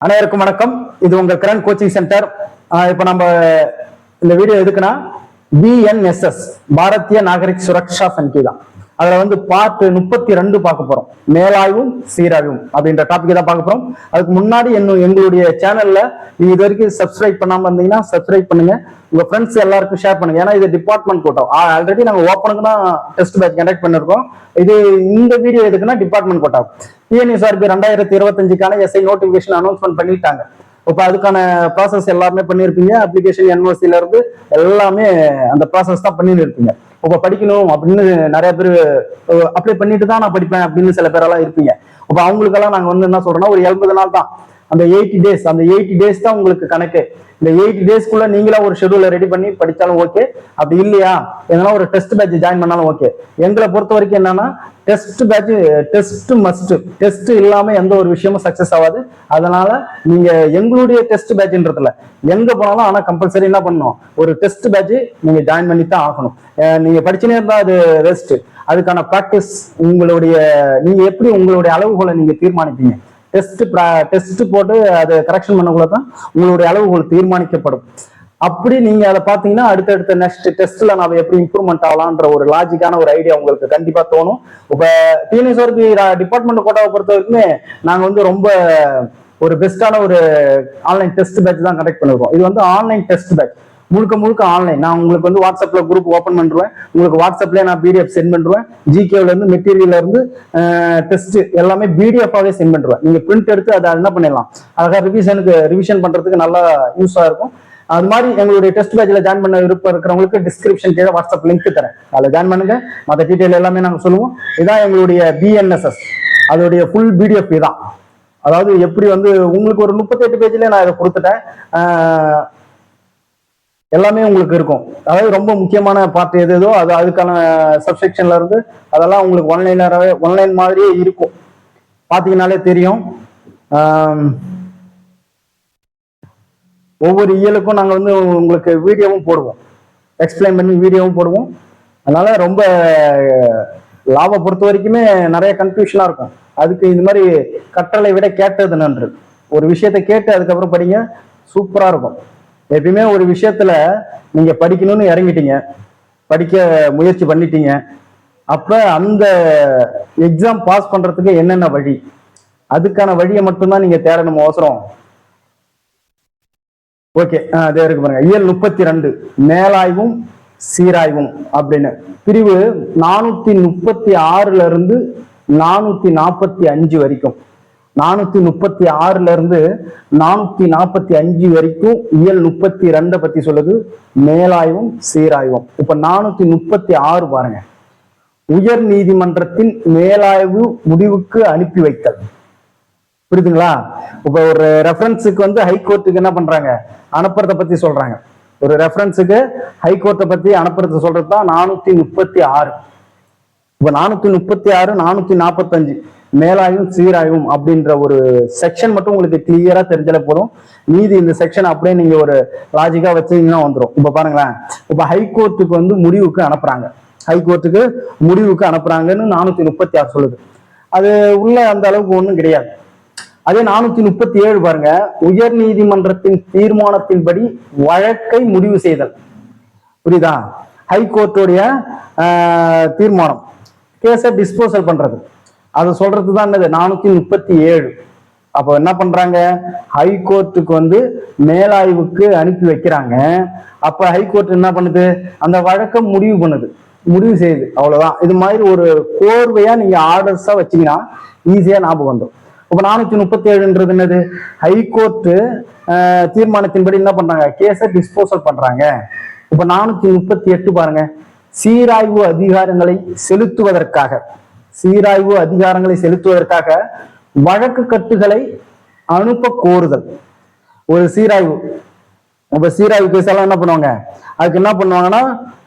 அனைவருக்கும் வணக்கம். இது உங்க கரண் கோச்சிங் சென்டர் இப்போ நம்ம இந்த வீடியோ எதுக்குன்னா பிஎன்எஸ்எஸ் பாரதிய நாகரிக் சுரக்ஷா சங்கி தான் அதுல வந்து பார்ட் முப்பத்தி ரெண்டு பார்க்க போறோம். மேலாய்வும் சீராய்வும் அப்படின்ற டாபிக் தான் பார்க்க போறோம். அதுக்கு முன்னாடி இன்னும் எங்களுடைய சேனல்ல நீங்க இது வரைக்கும் சப்ஸ்கிரைப் பண்ணாம இருந்தீங்கன்னா சப்ஸ்கிரைப் பண்ணுங்க. உங்க ஃப்ரெண்ட்ஸ் எல்லாருக்கும் ஷேர் பண்ணுங்க. ஏன்னா இது டிபார்ட்மெண்ட் கூட்டம் ஆல்ரெடி நாங்க ஓப்பனுக்கு தான் டெஸ்ட் பேட்ச் கண்டக்ட் பண்ணிருக்கோம். இது இந்த வீடியோ எதுக்குன்னா டிபார்ட்மெண்ட் கோட்டா டிஎன்எஸ்ஆர்பி ரெண்டாயிரத்தி இருபத்தஞ்சுக்கான எஸ்ஐ நோட்டிபிகேஷன் அனௌன்ஸ்மெண்ட் பண்ணிட்டாங்க. இப்போ அதுக்கான ப்ராசஸ் எல்லாருமே பண்ணியிருப்பீங்க. அப்ளிகேஷன் என்ஓசில இருந்து எல்லாமே அந்த ப்ராசஸ் தான் பண்ணிட்டு இருப்பீங்க இப்போ படிக்கணும் அப்படின்னு நிறைய பேர் அப்ளை பண்ணிட்டு தான் நான் படிப்பேன் அப்படின்னு சில பேரெல்லாம் இருப்பீங்க. இப்போ அவங்களுக்கெல்லாம் நாங்கள் வந்து என்ன சொல்றோம்னா ஒரு எண்பது நாள் தான். அந்த எயிட்டி டேஸ் அந்த எயிட்டி டேஸ் தான் உங்களுக்கு கணக்கு. இந்த எயிட்டி டேஸ்க்குள்ள நீங்களா ஒரு ஷெடியூலை ரெடி பண்ணி படித்தாலும் ஓகே அப்படி இல்லையா? எதனா ஒரு டெஸ்ட் பேட்ச் ஜாயின் பண்ணாலும் ஓகே எங்களை பொறுத்த வரைக்கும் என்னன்னா test batch test must test இல்லாம எந்த ஒரு விஷயமும் சக்சஸ் ஆகாது. அதனால நீங்க எங்களுடைய டெஸ்ட் பேட்ச்ன்றதுல எங்க போனாலும் ஆனா கம்பல்சரி என்ன பண்ணணும்? ஒரு டெஸ்ட் பேட்ச் நீங்க ஜாயின் பண்ணி தான் ஆகணும் நீங்க படிச்சுனே இருந்தா அது ரெஸ்ட் அதுக்கான ப்ராக்டிஸ் உங்களுடைய நீங்க எப்படி உங்களுடைய அளவுகோலை நீங்க தீர்மானிப்பீங்க? டெஸ்ட் டெஸ்ட் போட்டு அதை கரெக்ஷன் பண்ணக்குள்ள தான் உங்களுடைய உங்களுக்கு தீர்மானிக்கப்படும். அப்படி நீங்க அதை பாத்தீங்கன்னா அடுத்தடுத்த நெக்ஸ்ட் டெஸ்ட்ல நாம எப்படி இம்ப்ரூவ்மெண்ட் ஆகலாம்ன்ற ஒரு லாஜிக்கான ஒரு ஐடியா உங்களுக்கு கண்டிப்பா தோணும். இப்ப டிஎன்எஸ்ஆர்பி டிபார்ட்மெண்ட் கோட்டாவை பொறுத்த வரைக்குமே நாங்க வந்து ரொம்ப ஒரு பெஸ்டான ஒரு ஆன்லைன் டெஸ்ட் பேட்ச் தான் கண்டக்ட் பண்ணிருக்கோம். இது வந்து ஆன்லைன் டெஸ்ட் பேட்ச் முழுக்க முழுக்க ஆன்லைன் நான் உங்களுக்கு வந்து வாட்ஸ்அப்ல குரூப் ஓப்பன் பண்ணுவேன் உங்களுக்கு வாட்ஸ்அப்ல நான் பிடிஎஃப் சென்ட் பண்ணுவேன் ஜிகேல இருந்து மெட்டீரியல்ல இருந்து டெஸ்ட் எல்லாமே பிடிஎஃப்பாகவே சென்ட் பண்ணுவேன் நீங்க பிரிண்ட் எடுத்து அதை என்ன பண்ணிடலாம். அழகாக ரிவிஷனுக்கு ரிவிஷன் பண்றதுக்கு நல்லா யூஸாக இருக்கும். அது மாதிரி எங்களுடைய டெஸ்ட் பேஜில் ஜாயின் பண்ண விருப்பம் இருக்கிறவங்களுக்கு டிஸ்கிரிப்ஷன் கீழே வாட்ஸ்அப் லிங்க் தரேன். அதில் ஜாயின் பண்ணுங்க. மற்ற டீட்டெயில் எல்லாமே நாங்கள் சொல்லுவோம். இதான் எங்களுடைய பிஎன்எஸ்எஸ் அதோடைய ஃபுல் பிடிஎஃப் தான். அதாவது எப்படி வந்து உங்களுக்கு ஒரு முப்பத்தெட்டு பேஜ்ல நான் இதை கொடுத்துட்டேன். எல்லாமே உங்களுக்கு இருக்கும். அதாவது ரொம்ப முக்கியமான பார்ட் எது எதோ அது அதுக்கான சப்ஸ்கிரிப்ஷன்ல இருந்து அதெல்லாம் உங்களுக்கு ஒன்லைனராகவே ஒன்லைன் மாதிரியே இருக்கும். பார்த்தீங்கனாலே தெரியும். ஒவ்வொரு இயலுக்கும் நாங்கள் வந்து உங்களுக்கு வீடியோவும் போடுவோம். எக்ஸ்பிளைன் பண்ணி வீடியோவும் போடுவோம். அதனால ரொம்ப லாபம் பொறுத்த வரைக்குமே நிறைய கன்ஃபியூஷனாக இருக்கும். அதுக்கு இந்த மாதிரி கற்றலை விட கேட்டது நன்று. ஒரு விஷயத்தை கேட்டு அதுக்கப்புறம் படிங்க. சூப்பராக இருக்கும். எப்பயுமே ஒரு விஷயத்துல நீங்க படிக்கணும்னு இறங்கிட்டீங்க. படிக்க முயற்சி பண்ணிட்டீங்க. அப்ப அந்த எக்ஸாம் பாஸ் பண்றதுக்கு என்னென்ன வழி? அதுக்கான வழியை மட்டும்தான் நீங்க தேடணும் அவசரம்? ஓகே அதே இருக்கு பாருங்க. இயல் முப்பத்தி ரெண்டு மேலாய்வும் சீராய்வும் அப்படின்னு. பிரிவு நானூத்தி முப்பத்தி ஆறுல இருந்து நானூத்தி நாற்பத்தி அஞ்சு வரைக்கும். நானூத்தி முப்பத்தி ஆறுல இருந்து நானூத்தி நாற்பத்தி அஞ்சு வரைக்கும் இயல் முப்பத்தி ரெண்டை பத்தி சொல்லுது. மேலாய்வும் சீராய்வும். இப்ப நானூத்தி முப்பத்தி ஆறு பாருங்க. உயர் நீதிமன்றத்தின் மேலாய்வு முடிவுக்கு அனுப்பி வைத்தல். புரியுதுங்களா? இப்ப ஒரு ரெஃபரன்ஸுக்கு வந்து ஹைகோர்ட்டுக்கு என்ன பண்றாங்க? அனுப்புறத பத்தி சொல்றாங்க. ஒரு ரெஃபரன்ஸுக்கு ஹைகோர்ட்டை பத்தி அனுப்புறத சொல்றது தான் நானூத்தி முப்பத்தி ஆறு. இப்ப நானூத்தி முப்பத்தி ஆறு நானூத்தி நாற்பத்தஞ்சு. மேலாயும் சீராயும் அப்படின்ற ஒரு செக்ஷன் மட்டும் உங்களுக்கு கிளியரா தெரிஞ்சாலே போதும். மீதி இந்த செக்ஷன் அப்படியே நீங்க ஒரு லாஜிக்கா வச்சீங்கன்னா வந்துடும் இப்ப பாருங்களேன். இப்ப ஹைகோர்ட்டுக்கு வந்து முடிவுக்கு அனுப்புறாங்க. ஹைகோர்ட்டுக்கு முடிவுக்கு அனுப்புறாங்கன்னு நானூத்தி முப்பத்தி ஆறு சொல்லுது. அது உள்ள அந்த அளவுக்கு ஒண்ணும் கிடையாது. அதே நானூத்தி முப்பத்தி ஏழு பாருங்க. உயர் நீதிமன்றத்தின் தீர்மானத்தின்படி வழக்கை முடிவு செய்தல். புரியுதா? ஹைகோர்ட்டுடைய தீர்மானம். கேஸை டிஸ்போசல் பண்றது. அது சொல்றது தான் என்னது? நானூத்தி முப்பத்தி ஏழு. அப்போ என்ன பண்றாங்க? ஹைகோர்ட்டுக்கு வந்து மேலாய்வுக்கு அனுப்பி வைக்கிறாங்க. அப்ப ஹைகோர்ட் என்ன பண்ணுது? அந்த வழக்கை முடிவு பண்ணுது. முடிவு செய்யுது. அவ்வளவுதான். இது மாதிரி ஒரு கோர்வையா நீங்க ஆர்டர்ஸா வச்சீங்கன்னா ஈஸியா ஞாபகம் வந்துடும் இப்ப நானூத்தி முப்பத்தி ஏழுன்றது என்னது? ஹைகோர்ட்டு தீர்மானத்தின்படி என்ன பண்றாங்க? கேஸை டிஸ்போசல் பண்றாங்க. இப்ப நானூத்தி முப்பத்தி எட்டு பாருங்க. சீராய்வு அதிகாரங்களை செலுத்துவதற்காக. சீராய்வு அதிகாரங்களை செலுத்துவதற்காக வழக்கு கட்டுகளை அனுப்ப கோருதல். ஒரு சீராய்வு. இப்ப சீராய்வு கேஸ் எல்லாம் என்ன பண்ணுவாங்க? அதுக்கு என்ன பண்ணுவாங்கன்னா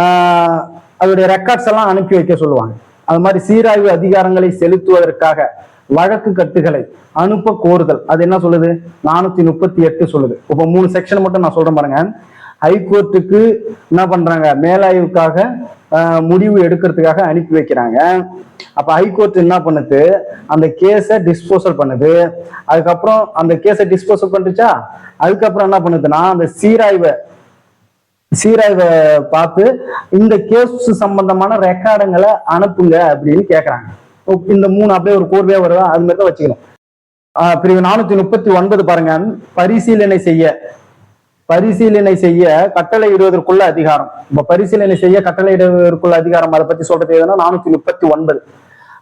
ஆஹ், அதோடைய ரெக்கார்ட்ஸ் எல்லாம் அனுப்பி வைக்க சொல்லுவாங்க. அது மாதிரி சீராய்வு அதிகாரங்களை செலுத்துவதற்காக வழக்கு கட்டுகளை அனுப்ப கோருதல். அது என்ன சொல்லுது? நானூத்தி முப்பத்தி எட்டு சொல்லுது. இப்ப மூணு செக்ஷன் மட்டும் நான் சொல்றேன் பாருங்க. ஹைகோர்ட்டுக்கு என்ன பண்றாங்க? மேலாய்வுக்காக முடிவு எடுக்கிறதுக்காக அனுப்பி வைக்கிறாங்க. அப்ப ஹைகோர்ட் என்ன பண்ணுது? அந்த கேஸை டிஸ்போசல் பண்ணுது. அதுக்கப்புறம் அந்த கேஸை டிஸ்போசல் பண்ணுச்சா அதுக்கப்புறம் என்ன பண்ணுதுன்னா அந்த சீராய்வை சீராய்வை பார்த்து இந்த கேஸ் சம்பந்தமான ரெக்கார்டுங்களை அனுப்புங்க அப்படின்னு கேட்கறாங்க இந்த மூணு அப்படியே ஒரு கோர்வையா வருதா? அது மாதிரி தான் வச்சுக்கணும். ஆஹ் பிரிவு நானூத்தி முப்பத்தி ஒன்பது பாருங்க. பரிசீலனை செய்ய. பரிசீலனை செய்ய கட்டளை இடுவதற்குள்ள அதிகாரம். இப்ப பரிசீலனை செய்ய கட்டளை இடுவதற்குள்ள அதிகாரம். அதை பத்தி சொல்றது எதுனா நானூத்தி முப்பத்தி ஒன்பது.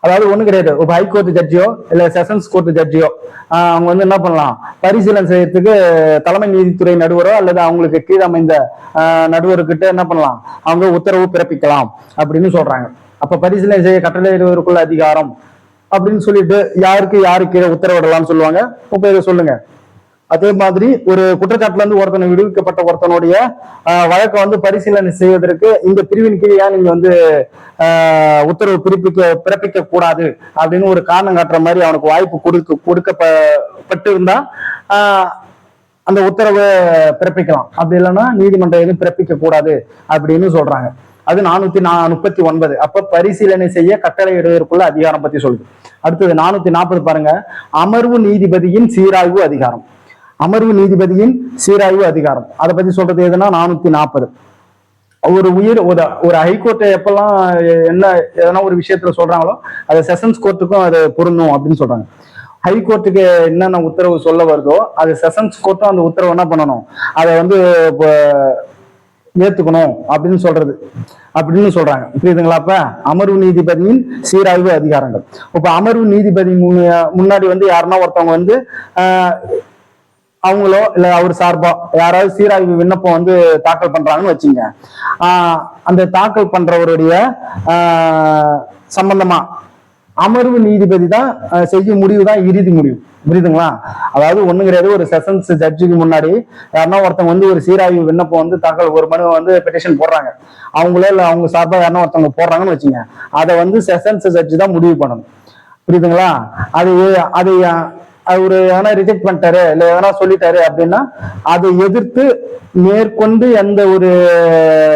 அதாவது ஒண்ணு கிடையாது. ஒரு ஹைகோர்ட் ஜட்ஜியோ இல்ல செஷன்ஸ் கோர்ட் ஜட்ஜியோ அவங்க வந்து என்ன பண்ணலாம்? பரிசீலனை செய்யறதுக்கு தலைமை நீதித்துறை நடுவரோ அல்லது அவங்களுக்கு கீழ் அமைந்த ஆஹ், நடுவர்கிட்ட என்ன பண்ணலாம்? அவங்க உத்தரவு பிறப்பிக்கலாம் அப்படின்னு சொல்றாங்க. அப்ப பரிசீலனை செய்ய கட்டளை இடுவதற்குள்ள அதிகாரம் அப்படின்னு சொல்லிட்டு யாருக்கு யாருக்கு கீழே உத்தரவிடலாம்னு சொல்லுவாங்க? இப்ப இதை சொல்லுங்க. அதே மாதிரி ஒரு குற்றச்சாட்டுல இருந்து ஒருத்தனை விடுவிக்கப்பட்ட ஒருத்தனுடைய வழக்கை வந்து பரிசீலனை செய்வதற்கு இந்த பிரிவின் கீழ் ஏன் நீங்க வந்து உத்தரவு பிறப்பிக்க பிறப்பிக்க கூடாது அப்படின்னு ஒரு காரணம் காட்டுற மாதிரி அவனுக்கு வாய்ப்பு கொடுக்க கொடுக்கப்பட்டு இருந்தா அந்த உத்தரவை பிறப்பிக்கலாம். அப்படி இல்லைன்னா நீதிமன்றம் எதுவும் பிறப்பிக்க கூடாது அப்படின்னு சொல்றாங்க. அது நானூத்தி நா முப்பத்தி ஒன்பது. அப்ப பரிசீலனை செய்ய கட்டளை இடுவதற்குள்ள அதிகாரம் பத்தி சொல்லுது. அடுத்தது நானூத்தி நாற்பது பாருங்க. அமர்வு நீதிபதியின் சீராய்வு அதிகாரம். அமர்வு நீதிபதியின் சீராய்வு அதிகாரம். அதை பத்தி சொல்றது எதுனா நானூத்தி நாற்பது ஒரு உயிர் ஒரு ஒரு ஹைகோர்ட்டை எப்பெல்லாம் என்ன எதனா ஒரு விஷயத்துல சொல்றாங்களோ அதை செஷன்ஸ் கோர்ட்டுக்கும் அது பொருந்தும் அப்படின்னு சொல்றாங்க. ஹைகோர்ட்டுக்கு என்னென்ன உத்தரவு சொல்ல வருதோ அது செஷன்ஸ் கோர்ட்டும் அந்த உத்தரவு என்ன பண்ணணும்? அதை வந்து இப்போ ஏத்துக்கணும் அப்படின்னு சொல்றது. அப்படின்னு சொல்றாங்க. புரியுதுங்களா அப்ப? அமர்வு நீதிபதியின் சீராய்வு அதிகாரங்கள். இப்ப அமர்வு நீதிபதி முன்னாடி வந்து யாருன்னா ஒருத்தவங்க வந்து ஆஹ், அவங்களோ இல்ல அவர் சார்பா யாராவது சீராய்வு விண்ணப்பம் வந்து தாக்கல் பண்றாங்கன்னு வச்சுங்க. அந்த தாக்கல் பண்றவருடைய சம்பந்தமா அமர்வு நீதிபதி தான் ஆஹ் செய்யும் முடிவு தான் இறுதி முடிவு. புரியுதுங்களா? அதாவது ஒண்ணு கிடையாது ஒரு செஷன்ஸ் ஜட்ஜுக்கு முன்னாடி யாருன்னா ஒருத்தவங்க வந்து ஒரு சீராய்வு விண்ணப்பம் வந்து தாக்கல் ஒரு மனு வந்து பெட்டிஷன் போடுறாங்க. அவங்களே இல்ல அவங்க சார்பா யாருன்னா ஒருத்தவங்க போடுறாங்கன்னு வச்சுங்க. அதை வந்து செஷன்ஸ் ஜட்ஜு தான் முடிவு பண்ணணும். புரியுதுங்களா? அது அது அவரு எதனா ரிஜெக்ட் பண்ணிட்டாரு இல்ல எதனா சொல்லிட்டாரு அப்படின்னா அதை எதிர்த்து மேற்கொண்டு எந்த ஒரு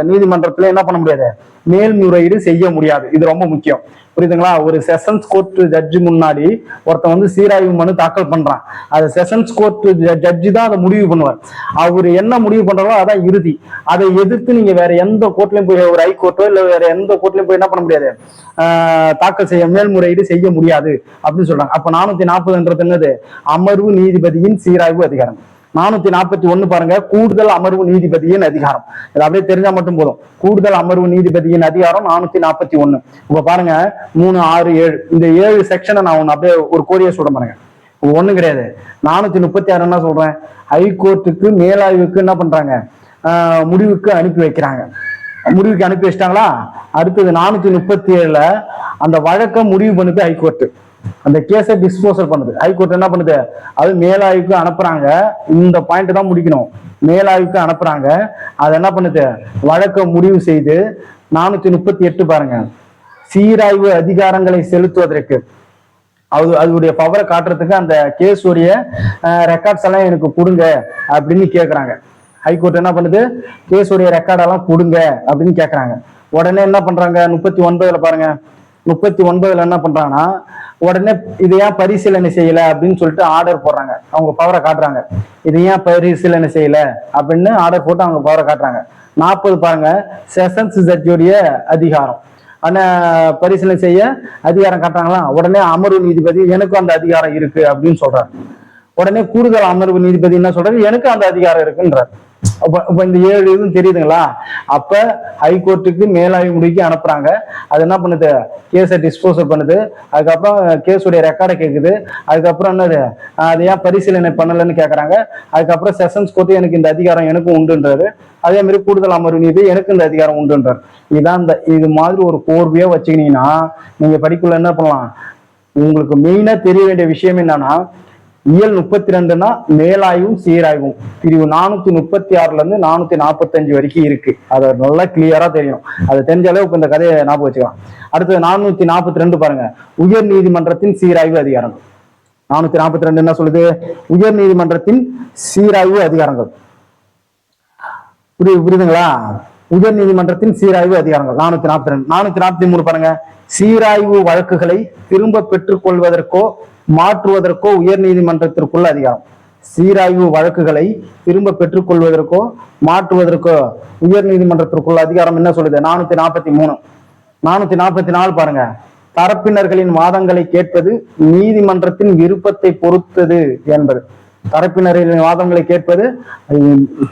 நீதிமன்றத்துல என்ன பண்ண முடியாது? மேல்முறையீடு செய்ய முடியாது. இது ரொம்ப முக்கியம். புரியுதுங்களா? ஒரு செஷன்ஸ் கோர்ட் ஜட்ஜி முன்னாடி ஒருத்தன் வந்து சீராய்வு மனு தாக்கல் பண்றான். அது செஷன்ஸ் கோர்ட் ஜட்ஜி தான் அதை முடிவு பண்ணுவார். அவர் என்ன முடிவு பண்றாரோ அதான் இறுதி. அதை எதிர்த்து நீங்க வேற எந்த கோர்ட்லயும் போய் ஒரு ஹை கோர்ட்டோ இல்ல வேற எந்த கோர்ட்லயும் போய் என்ன பண்ண முடியாது? ஆஹ் தாக்கல் செய்ய மேல்முறையீடு செய்ய முடியாது அப்படின்னு சொல்றாங்க. அப்ப நானூத்தி நாற்பதுன்றது என்னது? அமர்வு நீதிபதியின் சீராய்வு அதிகாரம். நானூத்தி நாற்பத்தி ஒண்ணு பாருங்க. கூடுதல் அமர்வு நீதிபதியின் அதிகாரம். இது அப்படியே தெரிஞ்சா மட்டும் போதும். கூடுதல் அமர்வு நீதிபதியின் அதிகாரம் நானூத்தி நாற்பத்தி ஒண்ணு இப்ப பாருங்க மூணு ஆறு ஏழு. இந்த ஏழு செக்ஷனை நான் ஒண்ணு அப்படியே ஒரு கோரியை சொல்ல பாருங்க. ஒண்ணும் கிடையாது. நானூத்தி முப்பத்தி ஆறு என்ன சொல்றேன்? ஹைகோர்ட்டுக்கு மேலாய்வுக்கு என்ன பண்றாங்க? ஆஹ் முடிவுக்கு அனுப்பி வைக்கிறாங்க. முடிவுக்கு அனுப்பி வச்சிட்டாங்களா? அடுத்தது நானூத்தி முப்பத்தி ஏழுல அந்த வழக்கம் முடிவு பண்ணுது ஹைகோர்ட்டு அந்த கேஸை டிஸ்போசல் பண்ணுது. ஹைகோர்ட் என்ன பண்ணுது? அது மேலாய்வுக்கு அனுப்புறாங்க. இந்த பாயிண்ட் தான் முடிக்கணும். மேலாய்வுக்கு அனுப்புறாங்க. அது என்ன பண்ணுது? வழக்கை முடிவு செய்து நானூத்தி முப்பத்தி எட்டு பாருங்க. சீராய்வு அதிகாரங்களை செலுத்துவதற்கு. அது அதுடைய பவரை காட்டுறதுக்கு அந்த கேஸ் உடைய ரெக்கார்ட்ஸ் எல்லாம் எனக்கு கொடுங்க அப்படின்னு கேக்குறாங்க. ஹைகோர்ட் என்ன பண்ணுது? கேஸ் உடைய ரெக்கார்ட் எல்லாம் கொடுங்க அப்படின்னு கேட்கறாங்க உடனே என்ன பண்றாங்க? முப்பத்தி ஒன்பதுல பாருங்க. முப்பத்தி ஒன்பதுல என்ன பண்றாங்கன்னா உடனே இது ஏன் பரிசீலனை செய்யல அப்படின்னு சொல்லிட்டு ஆர்டர் போடுறாங்க. அவங்க பவரை காட்டுறாங்க. இது ஏன் பரிசீலனை செய்யல அப்படின்னு ஆர்டர் போட்டு அவங்க பவரை காட்டுறாங்க. நாற்பது பாருங்க செஷன்ஸ் ஜட்ஜுடைய அதிகாரம். ஆனா பரிசீலனை செய்ய அதிகாரம் காட்டுறாங்களா? உடனே அமர்வு நீதிபதி எனக்கும் அந்த அதிகாரம் இருக்கு அப்படின்னு சொல்றாரு. உடனே கூடுதல் அமர்வு நீதிபதி என்ன சொல்றாரு? எனக்கு அந்த அதிகாரம் இருக்குன்றார். அப்ப இப்ப இந்த ஏழு இதுவும் தெரியுதுங்களா? அப்ப ஹைகோர்ட்டுக்கு மேலாய்வு முடிக்கு அனுப்புறாங்க. அது என்ன பண்ணுது? கேஸை டிஸ்போசல் பண்ணுது. அதுக்கப்புறம் கேஸுடைய ரெக்கார்டை கேட்குது அதுக்கப்புறம் என்னது? அது ஏன் பரிசீலனை பண்ணலன்னு கேட்கறாங்க அதுக்கப்புறம் செஷன்ஸ் கோர்ட்டு எனக்கு இந்த அதிகாரம் எனக்கும் உண்டுன்றாரு. அதே மாதிரி கூடுதல் அமர்வு நீதி எனக்கு இந்த அதிகாரம் உண்டுன்றார். இதான் இந்த இது மாதிரி ஒரு கோர்வையா வச்சுக்கினீங்கன்னா நீங்க படிக்குள்ள என்ன பண்ணலாம்? உங்களுக்கு மெயினா தெரிய வேண்டிய விஷயம் என்னன்னா இயல் முப்பத்தி ரெண்டுனா மேலாய்வும் சீராய்வும். பிரிவு நானூத்தி முப்பத்தி ஆறுல இருந்து நானூத்தி நாற்பத்தஞ்சு வரைக்கும் இருக்கு. அது நல்லா கிளியரா தெரியும். அது தெரிஞ்சாலே இப்ப இந்த கதையை ஞாபகம் வச்சுக்கலாம். அடுத்தது நானூத்தி நாற்பத்தி ரெண்டு பாருங்க. உயர் நீதிமன்றத்தின் சீராய்வு அதிகாரங்கள். நானூத்தி நாற்பத்தி ரெண்டு என்ன சொல்லுது? உயர் நீதிமன்றத்தின் சீராய்வு அதிகாரங்கள். புரியுது புரியுதுங்களா? உயர் நீதிமன்றத்தின் சீராய்வு அதிகாரங்கள். நானூத்தி நாற்பத்தி ரெண்டு நானூத்தி நாற்பத்தி மூணு பாருங்க. சீராய்வு வழக்குகளை திரும்ப பெற்றுக் கொள்வதற்கோ மாற்றுவதற்கோ உயர் நீதிமன்றத்திற்குள்ள அதிகாரம். சீராய்வு வழக்குகளை திரும்ப பெற்றுக்கொள்வதற்கோ மாற்றுவதற்கோ உயர் நீதிமன்றத்திற்குள்ள அதிகாரம் என்ன சொல்லுது? நானூத்தி நாற்பத்தி மூணு. நானூத்தி நாற்பத்தி நாலு பாருங்க. தரப்பினர்களின் வாதங்களை கேட்பது நீதிமன்றத்தின் விருப்பத்தை பொறுத்தது என்பது. தரப்பினரின் வாதங்களை கேட்பது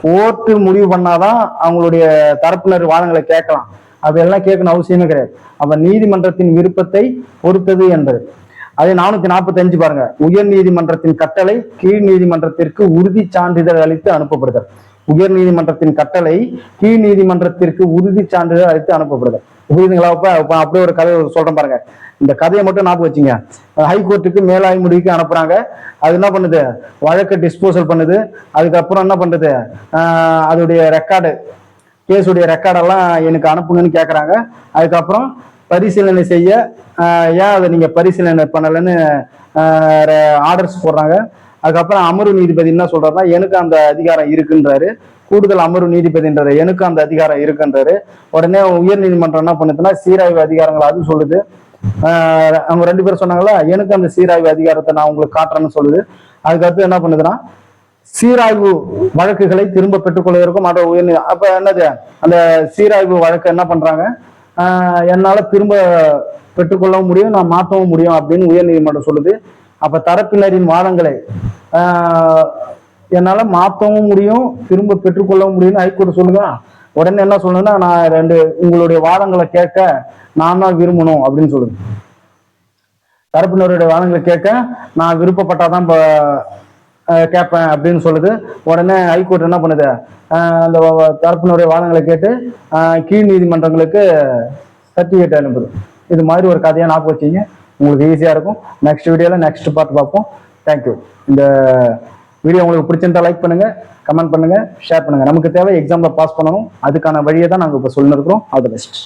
கோர்ட்டு முடிவு பண்ணாதான் அவங்களுடைய தரப்பினர் வாதங்களை கேட்கலாம். அதெல்லாம் கேட்கணும் அவசியமே கிடையாது. அவன் நீதிமன்றத்தின் விருப்பத்தை பொறுத்தது என்பது. அதே நானூத்தி நாற்பத்தி அஞ்சு பாருங்க. உயர் நீதிமன்றத்தின் கட்டளை கீழ் நீதிமன்றத்திற்கு உறுதி சான்றிதழ் அளித்து அனுப்பப்படுதல். உயர் நீதிமன்றத்தின் கட்டளை கீழ் நீதிமன்றத்திற்கு உறுதி சான்றிதழ் அளித்து அனுப்பப்படுதல். புரியுதுங்களா? இப்ப அப்படியே ஒரு கதை சொல்றேன் பாருங்க. இந்த கதையை மட்டும் ஞாபகம் வச்சுங்க. ஹைகோர்ட்டுக்கு மேலாய் முடிவுக்கு அனுப்புறாங்க. அது என்ன பண்ணுது? வழக்கை டிஸ்போசல் பண்ணுது. அதுக்கப்புறம் என்ன பண்ணுது? அதோடைய ரெக்கார்டு கேஸுடைய ரெக்கார்டெல்லாம் எனக்கு அனுப்புங்கன்னு கேட்குறாங்க அதுக்கப்புறம் பரிசீலனை செய்ய ஏன் அதை நீங்கள் பரிசீலனை பண்ணலைன்னு ஆர்டர்ஸ் போடுறாங்க. அதுக்கப்புறம் அமர்வு நீதிபதி என்ன சொல்றாருன்னா எனக்கு அந்த அதிகாரம் இருக்குன்றாரு. கூடுதல் அமர்வு நீதிபதின்றாரு. எனக்கு அந்த அதிகாரம் இருக்குன்றாரு. உடனே உயர் நீதிமன்றம் என்ன பண்ணுதுன்னா சீராய்வு அதிகாரங்கள் அது சொல்லுது. அவங்க ரெண்டு பேரும் சொன்னாங்களா எனக்கு அந்த சீராய்வு அதிகாரத்தை நான் உங்களுக்கு காட்டுறேன்னு சொல்லுது. அதுக்கடுத்து என்ன பண்ணுதுன்னா சீராய்வு வழக்குகளை திரும்ப பெற்றுக்கொள்வதற்கும் மற்ற உயர் அப்ப என்னது? அந்த சீராய்வு வழக்கு என்ன பண்றாங்க? என்னால திரும்ப பெற்றுக்கொள்ளவும் முடியும் நான் மாற்றவும் முடியும் அப்படின்னு உயர் நீதிமன்றம் சொல்லுது. அப்ப தரப்பினரின் வாதங்களை ஆஹ் என்னால மாற்றவும் முடியும் திரும்ப பெற்றுக்கொள்ளவும் முடியும்னு ஹைகோர்ட் சொல்லுங்க. உடனே என்ன சொல்லுன்னா நான் ரெண்டு உங்களுடைய வாதங்களை கேட்க நான் தான் விரும்பணும் அப்படின்னு சொல்லுங்க தரப்பினருடைய வாதங்களை கேட்க நான் விருப்பப்பட்டாதான் ப- கேட்பேன் அப்படின்னு சொல்லுது. உடனே ஹைகோர்ட் என்ன பண்ணுது? அந்த தரப்பினுடைய வாதங்களை கேட்டு கீழ் நீதிமன்றங்களுக்கு சர்டிஃபிகேட் அனுப்புது. இது மாதிரி ஒரு கதையாக ஞாபகம் வச்சிங்க. உங்களுக்கு ஈஸியாக இருக்கும். நெக்ஸ்ட் வீடியோவில் நெக்ஸ்ட் பார்ட் பார்ப்போம். தேங்க்யூ இந்த வீடியோ உங்களுக்கு பிடிச்சிருந்தா லைக் பண்ணுங்கள் கமெண்ட் பண்ணுங்கள் ஷேர் பண்ணுங்கள் நமக்கு தேவை எக்ஸாமில் பாஸ் பண்ணணும். அதுக்கான வழியை தான் நாங்கள் இப்போ சொல்லிருக்கிறோம் ஆல் த பெஸ்ட்